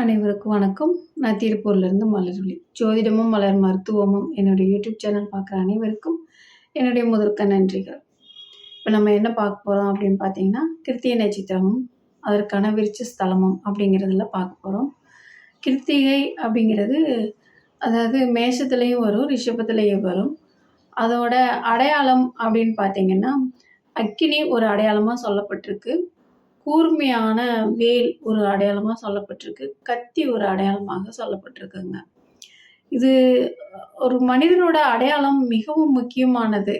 அனைவருக்கும் வணக்கம். நான் திருப்பூர்லேருந்து மலர்விழி. ஜோதிடமும், மலர் மருத்துவமும் என்னுடைய யூடியூப் சேனல் பார்க்குற அனைவருக்கும் என்னுடைய முதற்க நன்றிகள். இப்போ நம்ம என்ன பார்க்க போகிறோம் அப்படின்னு பார்த்தீங்கன்னா, கிருத்திகை நட்சத்திரமும், அதற்கான விரிச்ச ஸ்தலமும் அப்படிங்கிறதுல பார்க்க போகிறோம் கிருத்திகை அப்படிங்கிறது அதாவது மேஷத்துலேயும் வரும், ரிஷபத்துலேயும் வரும். அதோட அடையாளம் அப்படின்னு பார்த்தீங்கன்னா, அக்கினி ஒரு அடையாளமாக சொல்லப்பட்டிருக்கு. கூர்மையான வேல் ஒரு அடையாளமாக சொல்லப்பட்டிருக்கு. கத்தி ஒரு அடையாளமாக சொல்லப்பட்டிருக்குங்க. இது ஒரு மனிதனோட அடையாளம் மிகவும் முக்கியமானது.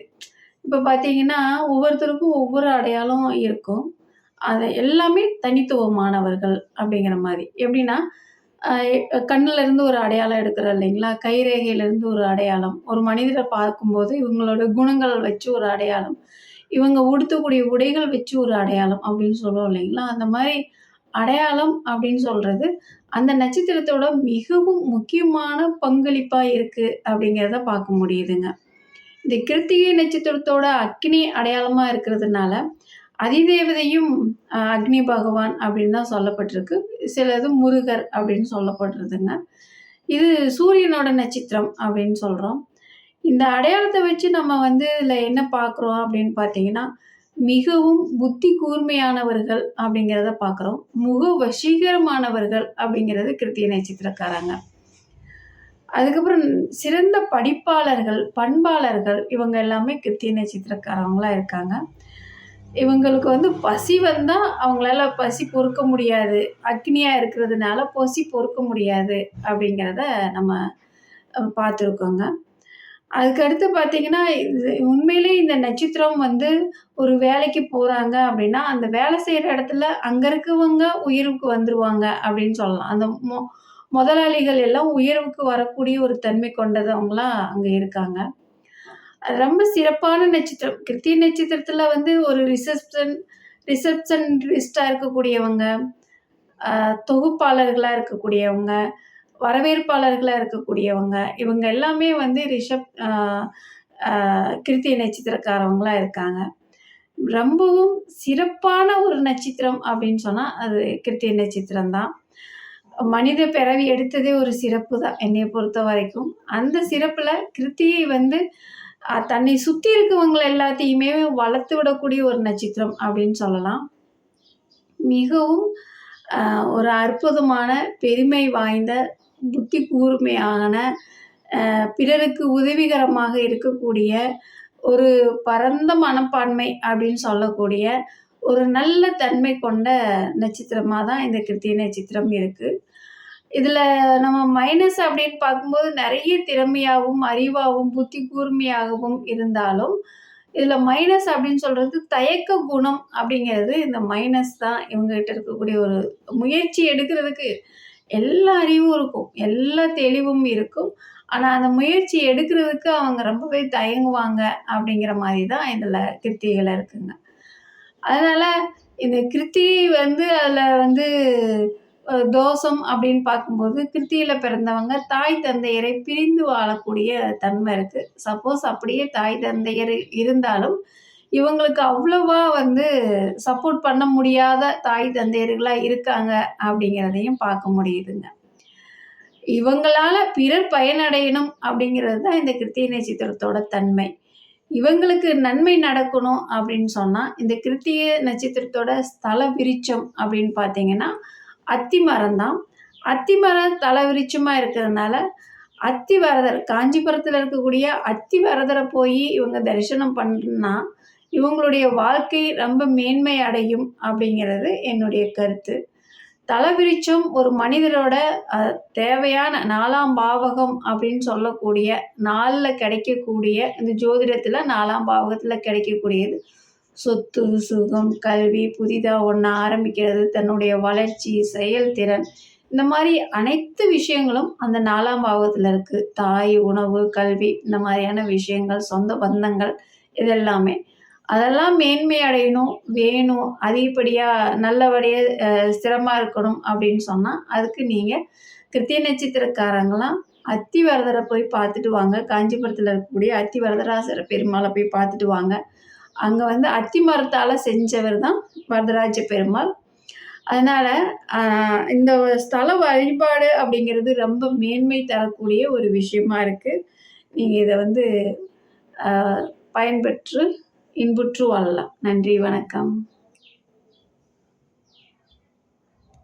இப்போ பார்த்தீங்கன்னா, ஒவ்வொருத்தருக்கும் ஒவ்வொரு அடையாளம் இருக்கும். அது எல்லாமே தனித்துவமானவர்கள் அப்படிங்கிற மாதிரி எப்படின்னா, அ இருந்து ஒரு அடையாளம் எடுக்கிறோம் இல்லைங்களா? கைரேகையிலேருந்து ஒரு அடையாளம். ஒரு மனிதரை பார்க்கும்போது இவங்களோட குணங்கள் வச்சு ஒரு அடையாளம். இவங்க உடுத்தக்கூடிய உடைகள் வச்சு ஒரு அடையாளம் அப்படின்னு சொல்லுவோம் இல்லைங்களா? அந்த மாதிரி அடையாளம் அப்படின்னு சொல்கிறது அந்த நட்சத்திரத்தோட மிகவும் முக்கியமான பங்களிப்பாக இருக்குது அப்படிங்கிறத பார்க்க முடியுதுங்க. இந்த கிருத்திகை நட்சத்திரத்தோட அக்னி அடையாளமாக இருக்கிறதுனால, அதிதேவதையும் அக்னி பகவான் அப்படின்னு தான் சொல்லப்பட்டிருக்கு. சிலது முருகர் அப்படின்னு சொல்லப்படுறதுங்க. இது சூரியனோட நட்சத்திரம் அப்படின்னு சொல்கிறோம் இந்த அடையாளத்தை வச்சு நம்ம வந்து இதில் என்ன பார்க்குறோம் அப்படின்னு பார்த்தீங்கன்னா, மிகவும் புத்தி கூர்மையானவர்கள் அப்படிங்கிறத பார்க்குறோம். முக வசீகரமானவர்கள் அப்படிங்கிறது கிருத்திய நட்சத்திரக்காரங்க. அதுக்கப்புறம் சிறந்த படிப்பாளர்கள், பண்பாளர்கள் இவங்க எல்லாமே கிருத்திய நட்சத்திரக்காரங்களாக இருக்காங்க. இவங்களுக்கு வந்து பசி வந்தால் அவங்களால பசி பொறுக்க முடியாது. அக்னியாக இருக்கிறதுனால பசி பொறுக்க முடியாது அப்படிங்கிறத நம்ம பார்த்துருக்கோங்க. அதுக்கடுத்து பார்த்தீங்கன்னா, இது உண்மையிலேயே இந்த நட்சத்திரம் வந்து ஒரு வேலைக்கு போறாங்க அப்படின்னா, அந்த வேலை செய்ற இடத்துல அங்க இருக்கவங்க உயர்வுக்கு வந்துருவாங்க அப்படின்னு சொல்லலாம். அந்த மொ முதலாளிகள் எல்லாம் உயர்வுக்கு வரக்கூடிய ஒரு தன்மை கொண்டதவங்களா அங்க இருக்காங்க. அது ரொம்ப சிறப்பான நட்சத்திரம். கிருத்திகை நட்சத்திரத்தில் வந்து ஒரு ரிசப்ஷன் ரிசப்ஷனிஸ்ட்டா இருக்கக்கூடியவங்க, அ தொகுப்பாளர்களா இருக்கக்கூடியவங்க, வரவேற்பாளர்களாக இருக்கக்கூடியவங்க, இவங்க எல்லாமே வந்து ரிஷப் கிருத்திய நட்சத்திரக்காரவங்களாக இருக்காங்க. ரொம்பவும் சிறப்பான ஒரு நட்சத்திரம் அப்படின்னு சொன்னால் அது கிருத்திய நட்சத்திரம் தான். மனித பிறவி எடுத்ததே ஒரு சிறப்பு தான் என்னை பொறுத்த வரைக்கும் அந்த சிறப்பில் கிருத்தியை வந்து தன்னை சுற்றி இருக்கவங்களை எல்லாத்தையுமே வளர்த்து விடக்கூடிய ஒரு நட்சத்திரம் அப்படின்னு சொல்லலாம். மிகவும் ஒரு அற்புதமான, பெருமை வாய்ந்த, புத்தி கூர்மையான, பிறருக்கு உதவிகரமாக இருக்கக்கூடிய, ஒரு பரந்த மனப்பான்மை அப்படின்னு சொல்லக்கூடிய, ஒரு நல்ல தன்மை கொண்ட நட்சத்திரமாக தான் இந்த கிருத்திய நட்சத்திரம் இருக்குது இதில் நம்ம மைனஸ் அப்படின்னு பார்க்கும்போது நிறைய திறமையாகவும் அறிவாகவும் புத்தி கூர்மையாகவும் இருந்தாலும், இதில் மைனஸ் அப்படின்னு சொல்கிறது தயக்க குணம் அப்படிங்கிறது இந்த மைனஸ் தான் இவங்ககிட்ட இருக்கக்கூடிய ஒரு முயற்சி எடுக்கிறதுக்கு எல்லா அறிவும் இருக்கும். எல்லா தெளிவும் இருக்கும். ஆனால் அந்த முயற்சி எடுக்கிறதுக்கு அவங்க ரொம்பவே தயங்குவாங்க அப்படிங்கிற மாதிரி தான் இதில் கிருத்திகளை இருக்குங்க. அதனால் இந்த கிருத்திகை வந்து அதில் வந்து தோஷம் அப்படின்னு பார்க்கும்போது, கிருத்தியில் பிறந்தவங்க தாய் தந்தையரை பிரிந்து வாழக்கூடிய தன்மை இருக்குது சப்போஸ் அப்படியே தாய் தந்தையர் இருந்தாலும், இவங்களுக்கு அவ்வளவா வந்து சப்போர்ட் பண்ண முடியாத தாய் தந்தையர்களாக இருக்காங்க அப்படிங்கிறதையும் பார்க்க முடியுதுங்க. இவங்களால பிறர் பயனடையணும் அப்படிங்கிறது தான் இந்த கிருத்திய நட்சத்திரத்தோட தன்மை. இவங்களுக்கு நன்மை நடக்கணும் அப்படின்னு சொன்னால் இந்த கிருத்திய நட்சத்திரத்தோட ஸ்தல விரிச்சம் அப்படின்னு பார்த்தீங்கன்னா, அத்தி மரம் தான். அத்தி மரம் தல விரிச்சமாக இருக்கிறதுனால, அத்திவரதர் காஞ்சிபுரத்தில் இருக்கக்கூடிய அத்திவரதர போய் இவங்க தரிசனம் பண்ணுன்னா இவங்களுடைய வாழ்க்கை ரொம்ப மேன்மை அடையும் அப்படிங்கிறது என்னுடைய கருத்து. தலைவிரிச்சும் ஒரு மனிதரோட தேவையான நாலாம் பாவகம் அப்படின்னு சொல்லக்கூடிய, நாளில் கிடைக்கக்கூடிய இந்த ஜோதிடத்தில் நாலாம் பாவகத்தில் கிடைக்கக்கூடியது. சொத்து, சுகம், கல்வி, புதிதாக ஒன்று ஆரம்பிக்கிறது, தன்னுடைய வளர்ச்சி, செயல்திறன் இந்த மாதிரி அனைத்து விஷயங்களும் அந்த 4ஆம் பாவகத்தில இருக்குது தாய், உணவு, கல்வி இந்த மாதிரியான விஷயங்கள், சொந்த பந்தங்கள் இதெல்லாமே அதெல்லாம் மேன்மை அடையணும், வேணும், அதிகப்படியாக நல்லபடியாக ஸ்திரமாக இருக்கணும் அப்படின்னு சொன்னால் அதுக்கு நீங்கள் கிருத்திய நட்சத்திரக்காரங்களாம் அத்திவரதரை போய் பார்த்துட்டு வாங்க. காஞ்சிபுரத்தில் இருக்கக்கூடிய அத்திவரதராசர பெருமாளை போய் பார்த்துட்டு வாங்க. அங்கே வந்து அத்தி மரத்தால் செஞ்சவர் தான் வரதராஜ பெருமாள். அதனால் இந்த ஸ்தல வழிபாடு அப்படிங்கிறது ரொம்ப மேன்மை தரக்கூடிய ஒரு விஷயமா இருக்குது நீங்கள் இதை வந்து பயன்பெற்று இன்புற்று வாழலாம். நன்றி வணக்கம்.